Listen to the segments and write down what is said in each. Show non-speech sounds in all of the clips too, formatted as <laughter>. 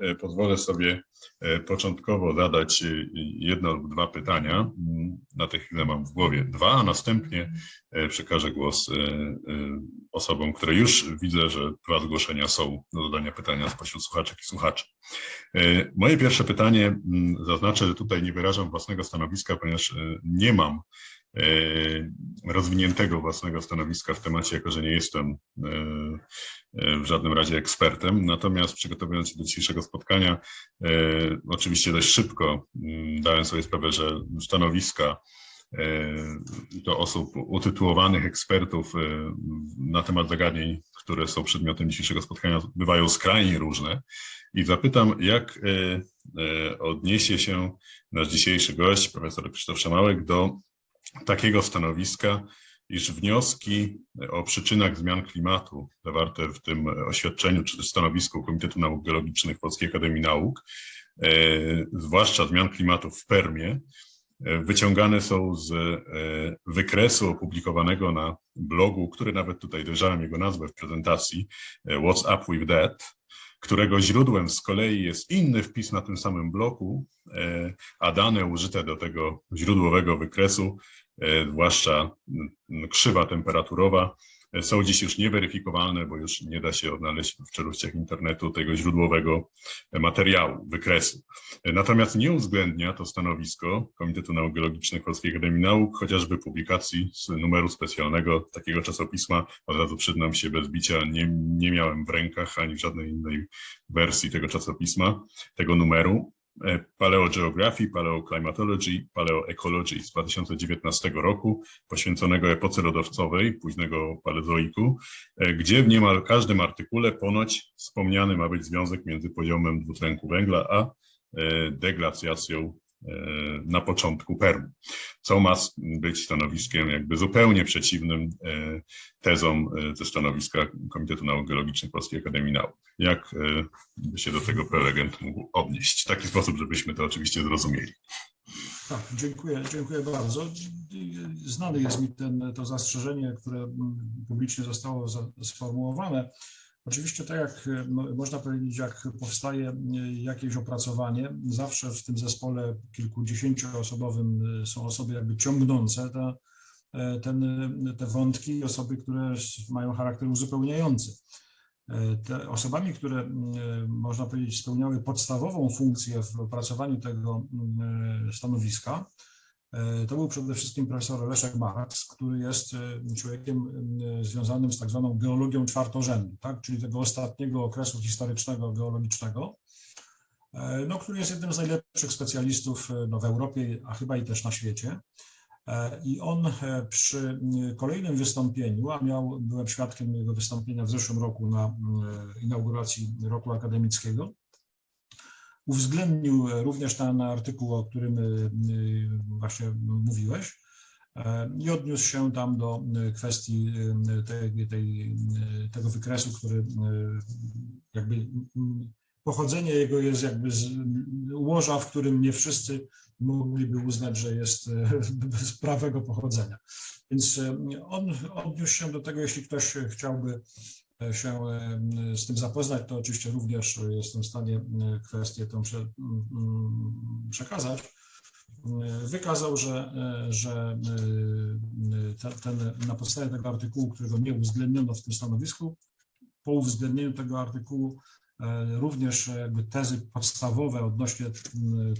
e, pozwolę sobie e, początkowo zadać e, jedno lub dwa pytania. Mm, Na tę chwilę mam w głowie dwa, a następnie przekażę głos osobom, które już widzę, że dwa zgłoszenia są do zadania pytania spośród słuchaczek i słuchaczy. Moje pierwsze pytanie, mm, zaznaczę, że tutaj nie wyrażam własnego stanowiska, ponieważ nie mam rozwiniętego własnego stanowiska w temacie, jako że nie jestem e, e, w żadnym razie ekspertem. Natomiast przygotowując się do dzisiejszego spotkania, e, oczywiście dość szybko mm, dałem sobie sprawę, że stanowiska e, do osób utytułowanych ekspertów e, na temat zagadnień, które są przedmiotem dzisiejszego spotkania, bywają skrajnie różne. I zapytam, jak e, e, odniesie się nasz dzisiejszy gość, profesor Krzysztof Szemałek, do takiego stanowiska, iż wnioski o przyczynach zmian klimatu zawarte w tym oświadczeniu czy stanowisku Komitetu Nauk Geologicznych Polskiej Akademii Nauk, e, zwłaszcza zmian klimatu w Permie, e, wyciągane są z e, wykresu opublikowanego na blogu, który nawet tutaj dojrzałem jego nazwę w prezentacji, What's Up With That, którego źródłem z kolei jest inny wpis na tym samym bloku, e, a dane użyte do tego źródłowego wykresu e, zwłaszcza mm, krzywa temperaturowa, są dziś już nieweryfikowalne, bo już nie da się odnaleźć w czeluściach internetu tego źródłowego materiału, wykresu. Natomiast nie uwzględnia to stanowisko Komitetu Nauk Polskiej Akademii Nauk, chociażby publikacji z numeru specjalnego takiego czasopisma. Od razu przyznam się bez bicia, nie, nie miałem w rękach ani w żadnej innej wersji tego czasopisma, tego numeru. E, Paleogeography, Paleoclimatology, Paleoecology z 2019 roku, poświęconego epoce lodowcowej, późnego paleozoiku, e, gdzie w niemal każdym artykule ponoć wspomniany ma być związek między poziomem dwutlenku węgla a e, deglacjacją na początku Permu, co ma być stanowiskiem jakby zupełnie przeciwnym e, tezom e, ze stanowiska Komitetu Nauk Geologicznych Polskiej Akademii Nauk. Jak e, by się do tego prelegent mógł odnieść. W taki sposób, żebyśmy to oczywiście zrozumieli. Tak, dziękuję, dziękuję bardzo. Znane jest mi ten, to zastrzeżenie, które publicznie zostało sformułowane. Oczywiście tak jak e, mo- można powiedzieć, jak powstaje e, jakieś opracowanie, zawsze w tym zespole kilkudziesięcioosobowym e, są osoby jakby ciągnące te, ten, te wątki osoby, które mają charakter uzupełniający. Te osobami, które można powiedzieć spełniały podstawową funkcję w opracowaniu tego stanowiska, to był przede wszystkim profesor Leszek Marks, który jest e, człowiekiem mm, związanym z tak zwaną geologią czwartorzędu, tak? czyli tego ostatniego okresu historycznego geologicznego, e, no, który jest jednym z najlepszych specjalistów e, no, w Europie, a chyba i też na świecie. E, I on e, przy kolejnym wystąpieniu, a miał, byłem świadkiem jego wystąpienia w zeszłym roku na inauguracji roku akademickiego, uwzględnił e, również ten artykuł, o którym e, właśnie mówiłeś e, i odniósł się tam do kwestii tej, tej, tego wykresu, który jakby pochodzenie jego jest jakby z łoża, w którym nie wszyscy mogliby uznać, że jest <laughs> z prawego pochodzenia. Więc on odniósł się do tego, jeśli ktoś chciałby się e, z tym zapoznać, to oczywiście również jestem w stanie e, kwestię mm, przekazać. E, Wykazał, że, że ten, na podstawie tego artykułu, którego nie uwzględniono w tym stanowisku, po uwzględnieniu tego artykułu również jakby tezy podstawowe odnośnie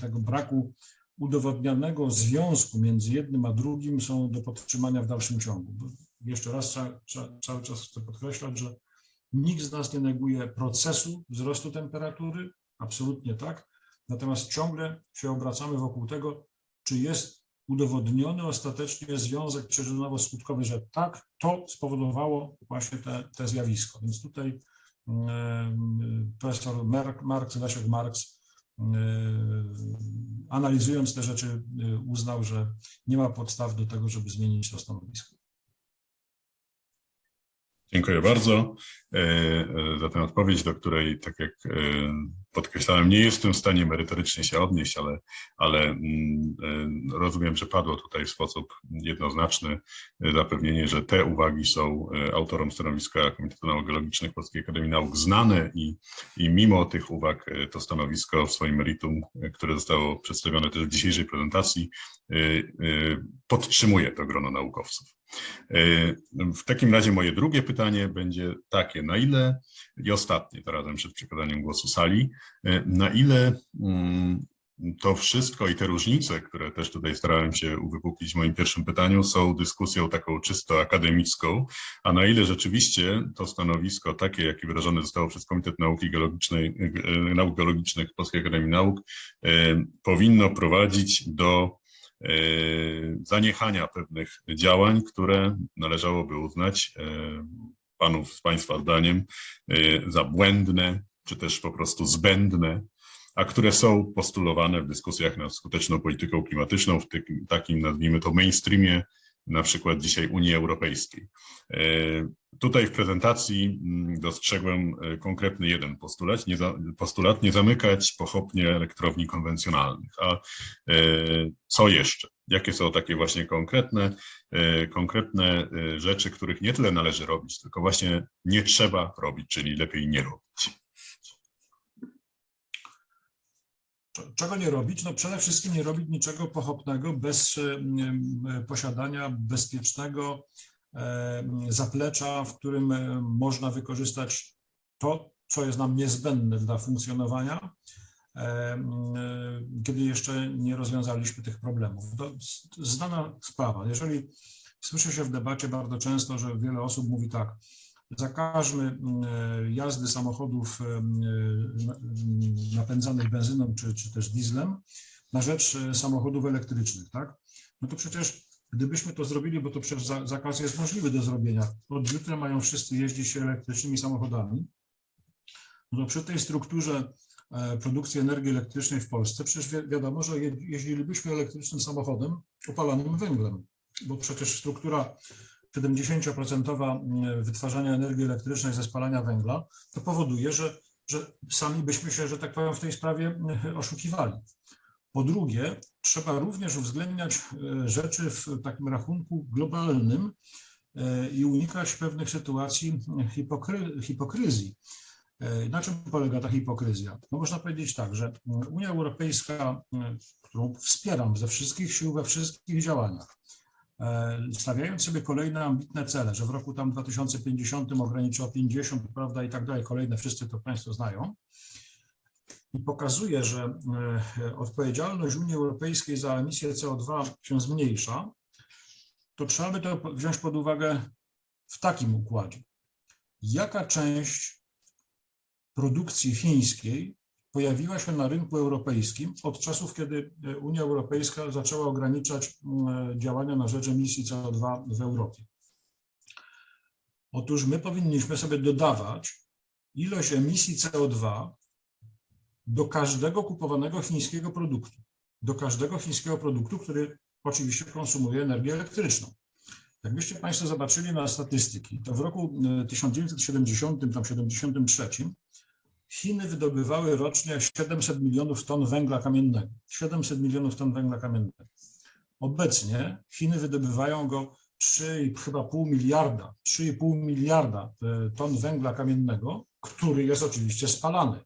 tego braku udowodnionego związku między jednym a drugim są do podtrzymania w dalszym ciągu. Jeszcze raz ca, ca, cały czas chcę podkreślać, że nikt z nas nie neguje procesu wzrostu temperatury, absolutnie tak, natomiast ciągle się obracamy wokół tego, czy jest udowodniony ostatecznie związek przyczynowo-skutkowy, że tak, to spowodowało właśnie te, te zjawisko. Więc tutaj profesor Marks, Leszek Marks, analizując te rzeczy, uznał, że nie ma podstaw do tego, żeby zmienić to stanowisko. Dziękuję bardzo e, e, za tę odpowiedź, do której, tak jak e, podkreślałem, nie jestem w stanie merytorycznie się odnieść, ale, ale mm, rozumiem, że padło tutaj w sposób jednoznaczny zapewnienie, że te uwagi są autorom stanowiska Komitetu Nauk Geologicznych Polskiej Akademii Nauk znane i, i mimo tych uwag to stanowisko w swoim meritum, które zostało przedstawione też w dzisiejszej prezentacji, podtrzymuje to grono naukowców. E, W takim razie moje drugie pytanie będzie takie, na ile, i ostatnie to razem przed przekazaniem głosu sali, e, na ile mm, to wszystko i te różnice, które też tutaj starałem się uwypuklić w moim pierwszym pytaniu, są dyskusją taką czysto akademicką, a na ile rzeczywiście to stanowisko takie, jakie wyrażone zostało przez Komitet Nauki Geologicznej, e, Nauk Geologicznych Polskiej Akademii Nauk, powinno prowadzić do zaniechania pewnych działań, które należałoby uznać e, panów z Państwa zdaniem e, za błędne, czy też po prostu zbędne, a które są postulowane w dyskusjach nad skuteczną polityką klimatyczną, w takim nazwijmy to mainstreamie, na przykład dzisiaj Unii Europejskiej. E, Tutaj w prezentacji mm, dostrzegłem e, konkretny jeden postulat, nie, za, postulat nie zamykać pochopnie elektrowni konwencjonalnych. A e, co jeszcze? Jakie są takie właśnie konkretne, konkretne rzeczy, których nie tyle należy robić, tylko właśnie nie trzeba robić, czyli lepiej nie robić. Czego nie robić? No przede wszystkim nie robić niczego pochopnego bez e, e, posiadania bezpiecznego e, zaplecza, w którym można wykorzystać to, co jest nam niezbędne dla funkcjonowania, kiedy jeszcze nie rozwiązaliśmy tych problemów. To znana sprawa. Jeżeli słyszy się w debacie bardzo często, że wiele osób mówi tak, zakażmy m, e, jazdy samochodów e, m, napędzanych benzyną czy, czy też dieslem na rzecz e, samochodów elektrycznych, tak? No to przecież gdybyśmy to zrobili, bo to przecież za- zakaz jest możliwy do zrobienia, od jutra mają wszyscy jeździć elektrycznymi samochodami, no to przy tej strukturze e, produkcji energii elektrycznej w Polsce przecież wi- wiadomo, że je- jeździlibyśmy elektrycznym samochodem opalanym węglem, bo przecież struktura 70% mm, wytwarzania energii elektrycznej ze spalania węgla, to powoduje, że, że sami byśmy się, że tak powiem, w tej sprawie mm, oszukiwali. Po drugie, trzeba również uwzględniać e, rzeczy w takim rachunku globalnym e, i unikać pewnych sytuacji hipokry, hipokryzji. E, Na czym polega ta hipokryzja? No można powiedzieć tak, że mm, Unia Europejska, mm, którą wspieram ze wszystkich sił, we wszystkich działaniach, stawiając sobie kolejne ambitne cele, że w roku tam 2050 ograniczy o 50, prawda, i tak dalej, kolejne wszyscy to Państwo znają, i pokazuje, że e, odpowiedzialność Unii Europejskiej za emisję CO2 się zmniejsza, to trzeba by to wziąć pod uwagę w takim układzie. Jaka część produkcji chińskiej pojawiła się na rynku europejskim od czasów, kiedy e, Unia Europejska zaczęła ograniczać mm, działania na rzecz emisji CO2 w Europie? Otóż my powinniśmy sobie dodawać ilość emisji CO2 do każdego kupowanego chińskiego produktu. Do każdego chińskiego produktu, który oczywiście konsumuje energię elektryczną. Jakbyście Państwo zobaczyli na statystyki, to w roku e, 1970, tam 73 Chiny wydobywały rocznie 700 milionów ton węgla kamiennego. 700 milionów ton węgla kamiennego. Obecnie Chiny wydobywają go 3, chyba pół miliarda, 3,5 miliarda e, ton węgla kamiennego, który jest oczywiście spalany.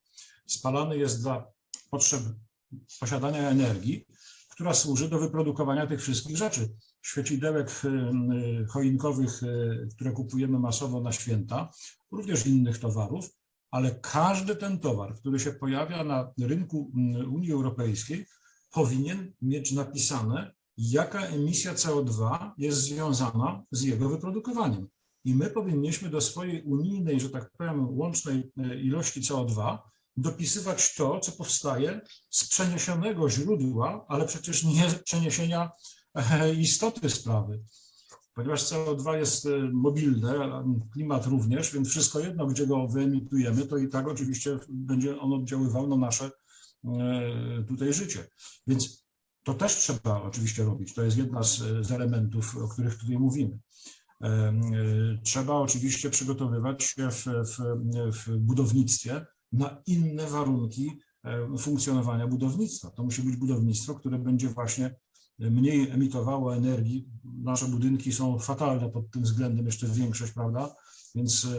Spalany jest dla potrzeb posiadania energii, która służy do wyprodukowania tych wszystkich rzeczy. Świecidełek y, y, choinkowych, które kupujemy masowo na święta, również innych towarów, ale każdy ten towar, który się pojawia na rynku mm, Unii Europejskiej, powinien mieć napisane, jaka emisja CO2 jest związana z jego wyprodukowaniem. I my powinniśmy do swojej unijnej, że tak powiem, łącznej e, ilości CO2 dopisywać to, co powstaje z przeniesionego źródła, ale przecież nie przeniesienia e, istoty sprawy. Ponieważ CO2 jest e, mobilne, klimat również, więc wszystko jedno, gdzie go wyemitujemy, to i tak oczywiście będzie on oddziaływał na nasze e, tutaj życie. Więc to też trzeba oczywiście robić. To jest jedna z, z elementów, o których tutaj mówimy. E, Trzeba oczywiście przygotowywać się w, w, w budownictwie na inne warunki e, funkcjonowania budownictwa. To musi być budownictwo, które będzie właśnie mniej emitowało energii. Nasze budynki są fatalne pod tym względem, jeszcze większość, prawda? Więc e,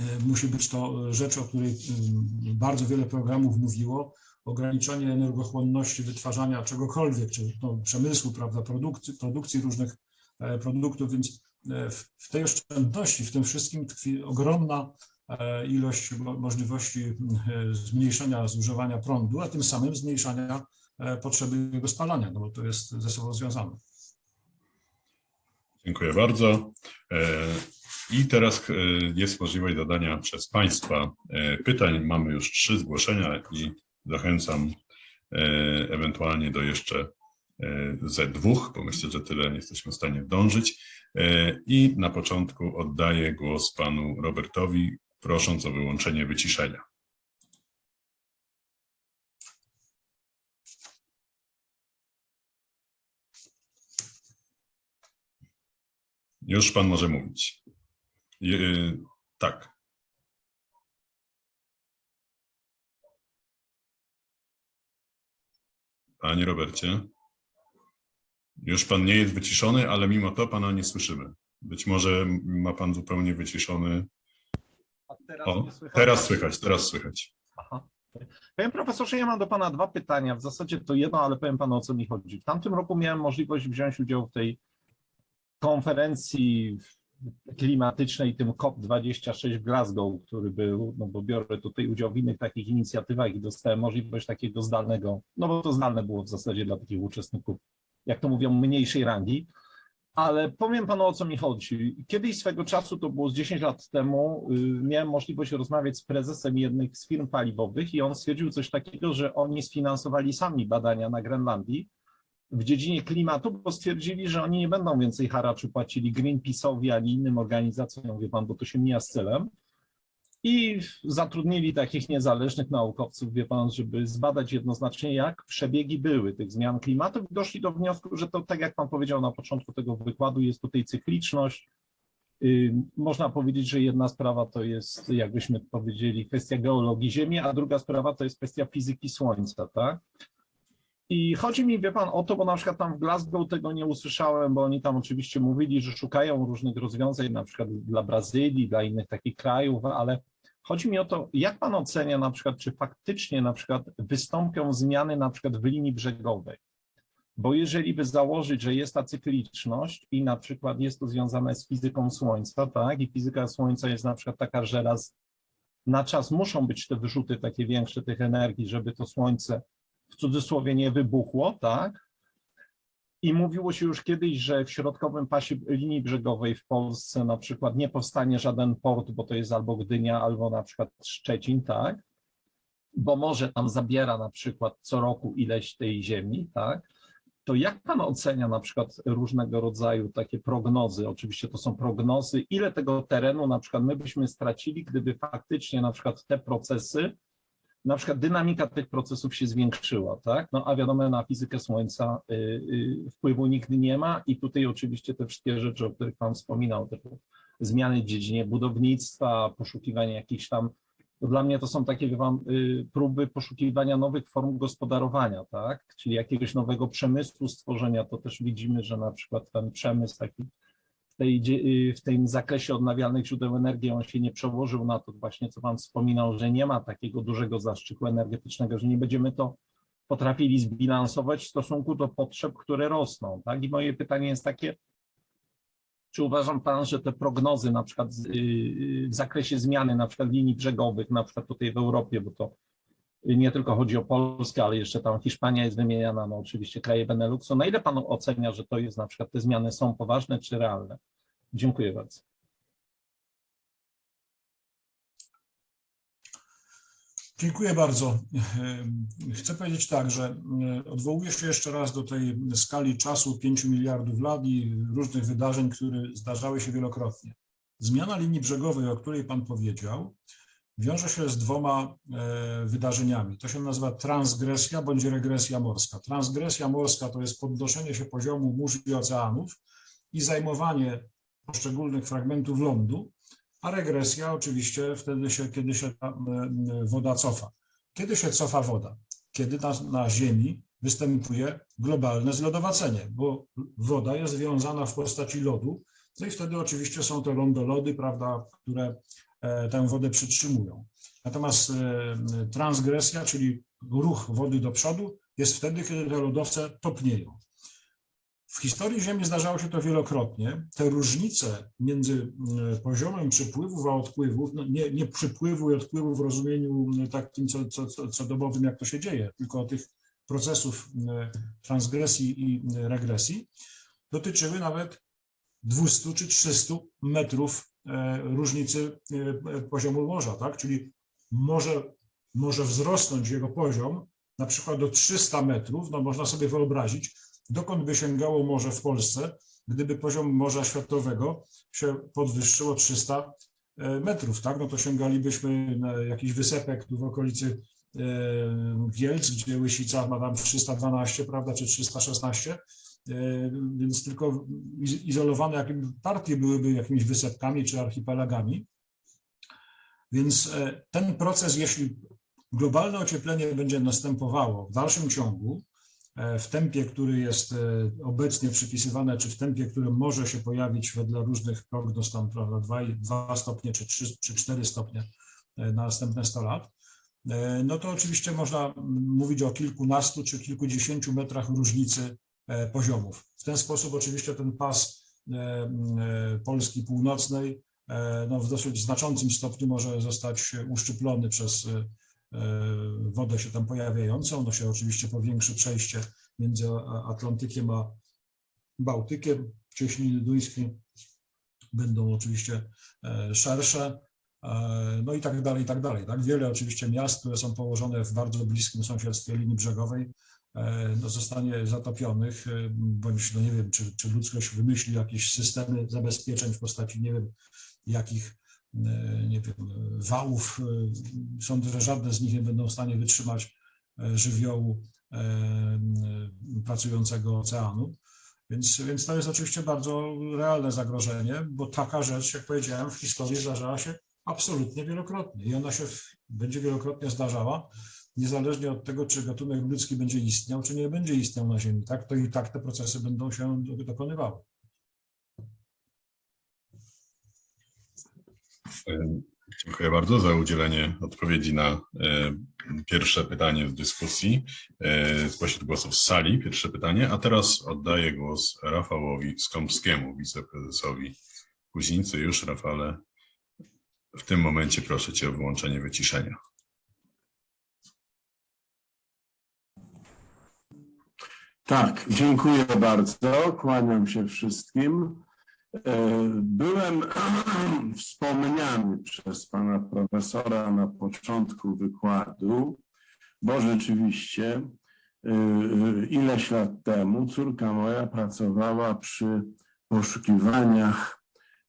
e, musi być to rzecz, o której mm, bardzo wiele programów mówiło, ograniczenie energochłonności wytwarzania czegokolwiek, czy no, przemysłu, prawda, produkcji, produkcji różnych e, produktów, więc w, tej oszczędności, w tym wszystkim tkwi ogromna ilość mo- możliwości e, zmniejszenia zużywania prądu, a tym samym zmniejszania potrzeby jego spalania, no bo to jest ze sobą związane. Dziękuję bardzo. E, I teraz e, jest możliwość zadania przez Państwa e, pytań. Mamy już trzy zgłoszenia i zachęcam e, ewentualnie do jeszcze e, ze dwóch, bo myślę, że tyle jesteśmy w stanie dążyć. E, I na początku oddaję głos panu Robertowi, prosząc o wyłączenie wyciszenia. Już pan może mówić. Je- Tak. Panie Robercie, już pan nie jest wyciszony, ale mimo to pana nie słyszymy. Być może ma pan zupełnie wyciszony. Teraz O, słychać? teraz słychać, teraz słychać. Aha. Panie profesorze, ja mam do pana dwa pytania. W zasadzie to jedno, ale powiem panu o co mi chodzi. W tamtym roku miałem możliwość wziąć udział w tej konferencji klimatycznej, tym COP26 w Glasgow, który był, no bo biorę tutaj udział w innych takich inicjatywach i dostałem możliwość takiego zdalnego, no bo to zdalne było w zasadzie dla takich uczestników, jak to mówią, mniejszej rangi. Ale powiem panu o co mi chodzi. Kiedyś swego czasu, to było z 10 lat temu, y, miałem możliwość rozmawiać z prezesem jednych z firm paliwowych i on stwierdził coś takiego, że oni sfinansowali sami badania na Grenlandii w dziedzinie klimatu, bo stwierdzili, że oni nie będą więcej haraczu płacili Greenpeace'owi ani innym organizacjom, wie pan, bo to się mija z celem. I zatrudnili takich niezależnych naukowców, wie pan, żeby zbadać jednoznacznie, jak przebiegi były tych zmian klimatu. Doszli do wniosku, że to, tak jak pan powiedział na początku tego wykładu, jest tutaj cykliczność. Y, Można powiedzieć, że jedna sprawa to jest, jakbyśmy powiedzieli, kwestia geologii Ziemi, a druga sprawa to jest kwestia fizyki Słońca, tak? I chodzi mi, wie pan, o to, bo na przykład tam w Glasgow tego nie usłyszałem, bo oni tam oczywiście mówili, że szukają różnych rozwiązań, na przykład dla Brazylii, dla innych takich krajów, ale chodzi mi o to, jak pan ocenia na przykład, czy faktycznie na przykład wystąpią zmiany na przykład w linii brzegowej? Bo jeżeli by założyć, że jest ta cykliczność i na przykład jest to związane z fizyką Słońca, tak, i fizyka Słońca jest na przykład taka, że raz na czas muszą być te wyrzuty takie większe tych energii, żeby to Słońce w cudzysłowie nie wybuchło, tak? I mówiło się już kiedyś, że w środkowym pasie linii brzegowej w Polsce na przykład nie powstanie żaden port, bo to jest albo Gdynia, albo na przykład Szczecin, tak? Bo morze tam zabiera na przykład co roku ileś tej ziemi, tak? To jak pan ocenia na przykład różnego rodzaju takie prognozy? Oczywiście to są prognozy, ile tego terenu na przykład my byśmy stracili, gdyby faktycznie na przykład te procesy na przykład dynamika tych procesów się zwiększyła, tak? No a wiadomo, na fizykę Słońca y, y, wpływu nigdy nie ma i tutaj oczywiście te wszystkie rzeczy, o których Pan wspominał, typu zmiany w dziedzinie budownictwa, poszukiwanie jakichś tam, to dla mnie to są takie, wie pan, y, próby poszukiwania nowych form gospodarowania, tak? Czyli jakiegoś nowego przemysłu stworzenia, to też widzimy, że na przykład ten przemysł taki w, tej, y, w tym zakresie odnawialnych źródeł energii on się nie przełożył na to właśnie, co Pan wspominał, że nie ma takiego dużego zastrzyku energetycznego, że nie będziemy to potrafili zbilansować w stosunku do potrzeb, które rosną. Tak? I moje pytanie jest takie, czy uważam Pan, że te prognozy na przykład z- y, w zakresie zmiany na przykład linii brzegowych, na przykład tutaj w Europie, bo to nie tylko chodzi o Polskę, ale jeszcze tam Hiszpania jest wymieniana, no oczywiście kraje Beneluxu. Na ile Pan ocenia, że to jest na przykład te zmiany są poważne czy realne? Dziękuję bardzo. Dziękuję bardzo. Chcę powiedzieć tak, że odwołuję się jeszcze raz do tej skali czasu 5 miliardów lat i różnych wydarzeń, które zdarzały się wielokrotnie. Zmiana linii brzegowej, o której Pan powiedział, wiąże się z dwoma e, wydarzeniami. To się nazywa transgresja bądź regresja morska. Transgresja morska to jest podnoszenie się poziomu mórz i oceanów i zajmowanie poszczególnych fragmentów lądu, a regresja oczywiście wtedy się, kiedy się woda cofa. Kiedy się cofa woda? Kiedy na, na Ziemi występuje globalne zlodowacenie, bo woda jest związana w postaci lodu, no i wtedy oczywiście są to lądolody, prawda, które tę wodę przytrzymują. Natomiast e, transgresja, czyli ruch wody do przodu, jest wtedy, kiedy te lodowce topnieją. W historii Ziemi zdarzało się to wielokrotnie. Te różnice między e, poziomem przypływów a odpływów, no nie, nie przypływu i odpływu w rozumieniu e, takim co, co, co, dobowym, jak to się dzieje, tylko tych procesów e, transgresji i e, regresji, dotyczyły nawet 200 czy 300 metrów e, różnicy e, poziomu morza, tak? Czyli może, może wzrosnąć jego poziom na przykład do 300 metrów, no można sobie wyobrazić, dokąd by sięgało morze w Polsce, gdyby poziom Morza Światowego się podwyższył o 300 e, metrów, tak? No to sięgalibyśmy na jakiś wysepek tu w okolicy e, Kielc, gdzie Łysica ma tam 312, prawda, czy 316, E, więc tylko iz- izolowane jakim partie byłyby jakimiś wysepkami czy archipelagami. Więc e, ten proces, jeśli globalne ocieplenie będzie następowało w dalszym ciągu, e, w tempie, który jest e, obecnie przypisywane, czy w tempie, który może się pojawić wedle różnych prognoz, tam prawda, 2, 2 stopnie czy 3 czy 4 stopnie e, na następne 100 lat, e, no to oczywiście można mówić o kilkunastu czy kilkudziesięciu metrach różnicy e, poziomów. W ten sposób oczywiście ten pas e, e, Polski Północnej e, no, w dosyć znaczącym stopniu może zostać uszczyplony przez e, e, wodę się tam pojawiającą. No się oczywiście powiększy przejście między Atlantykiem a Bałtykiem. Cieśniny duńskie będą oczywiście e, szersze. E, No i tak dalej, i tak dalej. Tak? Wiele oczywiście miast, które są położone w bardzo bliskim sąsiedztwie linii brzegowej, e, no, zostanie zatopionych, e, bądź no nie wiem, czy, czy ludzkość wymyśli jakieś systemy zabezpieczeń w postaci nie wiem jakich, e, nie wiem, wałów. e, Sądzę, że żadne z nich nie będą w stanie wytrzymać e, żywiołu e, pracującego oceanu. Więc, więc to jest oczywiście bardzo realne zagrożenie, bo taka rzecz, jak powiedziałem, w historii zdarzała się absolutnie wielokrotnie i ona się będzie wielokrotnie zdarzała, niezależnie od tego, czy gatunek ludzki będzie istniał, czy nie będzie istniał na Ziemi, tak, to i tak te procesy będą się do- dokonywały. Dziękuję bardzo za udzielenie odpowiedzi na e, pierwsze pytanie w dyskusji e, spośród głosów z sali. Pierwsze pytanie, a teraz oddaję głos Rafałowi Skąpskiemu, wiceprezesowi Kuźnicy. Już, Rafale, w tym momencie proszę Cię o wyłączenie wyciszenia. Tak, dziękuję bardzo. Kłaniam się wszystkim. E, Byłem <clears throat> wspomniany przez pana profesora na początku wykładu, bo rzeczywiście e, ileś lat temu córka moja pracowała przy poszukiwaniach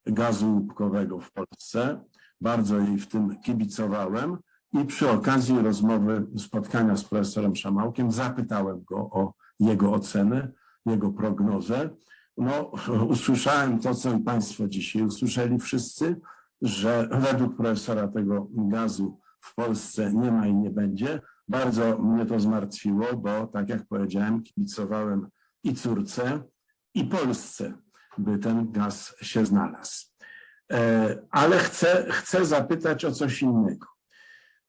gazu łupkowego w Polsce. Bardzo jej w tym kibicowałem i przy okazji rozmowy, spotkania z profesorem Szamałkiem zapytałem go o jego ocenę, jego prognozę. No, <laughs> usłyszałem to, co Państwo dzisiaj usłyszeli wszyscy, że według profesora tego gazu w Polsce nie ma i nie będzie. Bardzo mnie to zmartwiło, bo tak jak powiedziałem, kibicowałem i córce, i Polsce, by ten gaz się znalazł. E, Ale chcę, chcę zapytać o coś innego.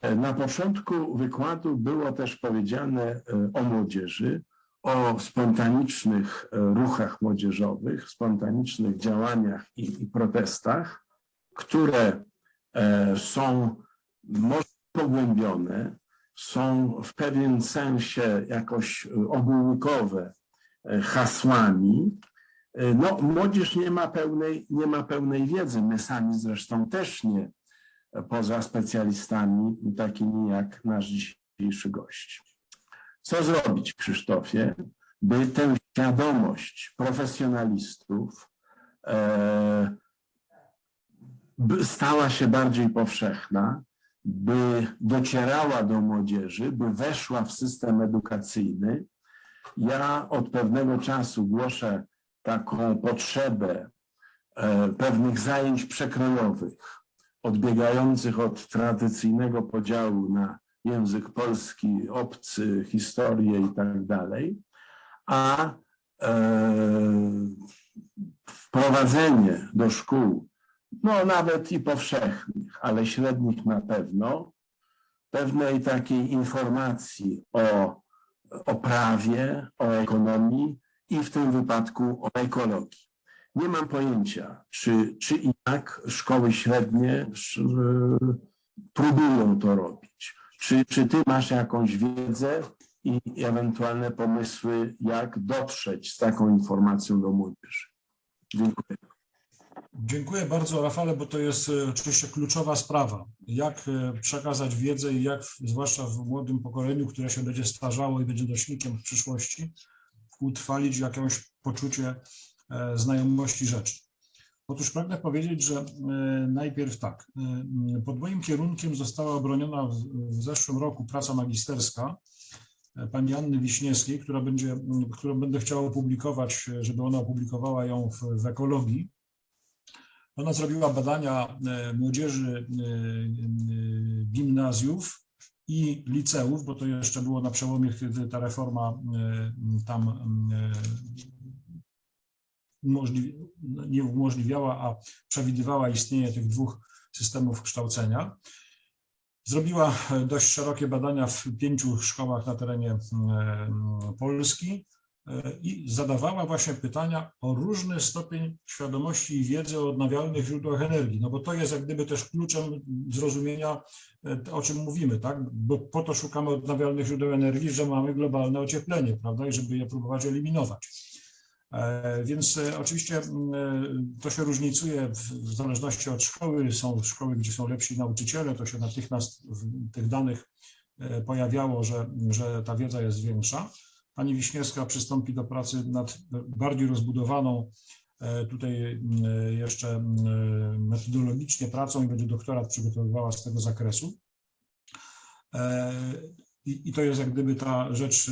E, Na początku wykładu było też powiedziane e, o młodzieży, o spontanicznych e, ruchach młodzieżowych, spontanicznych działaniach i, i protestach, które e, są może pogłębione, są w pewien sensie jakoś e, ogólnikowe hasłami. No, młodzież nie ma pełnej, nie ma pełnej wiedzy. My sami zresztą też nie, poza specjalistami takimi jak nasz dzisiejszy gość. Co zrobić, Krzysztofie, by tę świadomość profesjonalistów e, stała się bardziej powszechna, by docierała do młodzieży, by weszła w system edukacyjny. Ja od pewnego czasu głoszę taką potrzebę e, pewnych zajęć przekrojowych, odbiegających od tradycyjnego podziału na język polski, obcy, historię i tak dalej, a e, wprowadzenie do szkół, no nawet i powszechnych, ale średnich na pewno, pewnej takiej informacji o, o prawie, o ekonomii i w tym wypadku o ekologii. Nie mam pojęcia, czy, czy i jak szkoły średnie sz- próbują to robić. Czy, czy ty masz jakąś wiedzę i ewentualne pomysły, jak dotrzeć z taką informacją do młodzieży? Dziękuję. Dziękuję bardzo, Rafale, bo to jest e, oczywiście kluczowa sprawa. Jak e, przekazać wiedzę i jak, zwłaszcza w młodym pokoleniu, które się będzie starzało i będzie nośnikiem w przyszłości, utrwalić jakieś poczucie e, znajomości rzeczy. Otóż pragnę powiedzieć, że e, najpierw tak. e, Pod moim kierunkiem została obroniona w, zeszłym roku praca magisterska e, pani Anny Wiśniewskiej, która będzie, którą będę chciał opublikować, żeby ona opublikowała ją w, w ekologii. Ona zrobiła badania młodzieży gimnazjów i liceów, bo to jeszcze było na przełomie, kiedy ta reforma tam nie umożliwiała, a przewidywała istnienie tych dwóch systemów kształcenia. Zrobiła e, dość szerokie badania w pięciu szkołach na terenie e, Polski e, i zadawała właśnie pytania o różny stopień świadomości i wiedzy o odnawialnych źródłach energii, no bo to jest jak gdyby też kluczem zrozumienia, o czym mówimy, tak? Bo po to szukamy odnawialnych źródeł energii, że mamy globalne ocieplenie, prawda? I żeby je próbować eliminować. E, Więc e, oczywiście m, e, to się różnicuje w, zależności od szkoły. Są szkoły, gdzie są lepsi nauczyciele, to się natychmiast w tych danych pojawiało, że, że ta wiedza jest większa. Pani Wiśniewska przystąpi do pracy nad bardziej rozbudowaną tutaj m, jeszcze m, metodologicznie pracą i będzie doktorat przygotowywała z tego zakresu. I, I to jest jak gdyby ta rzecz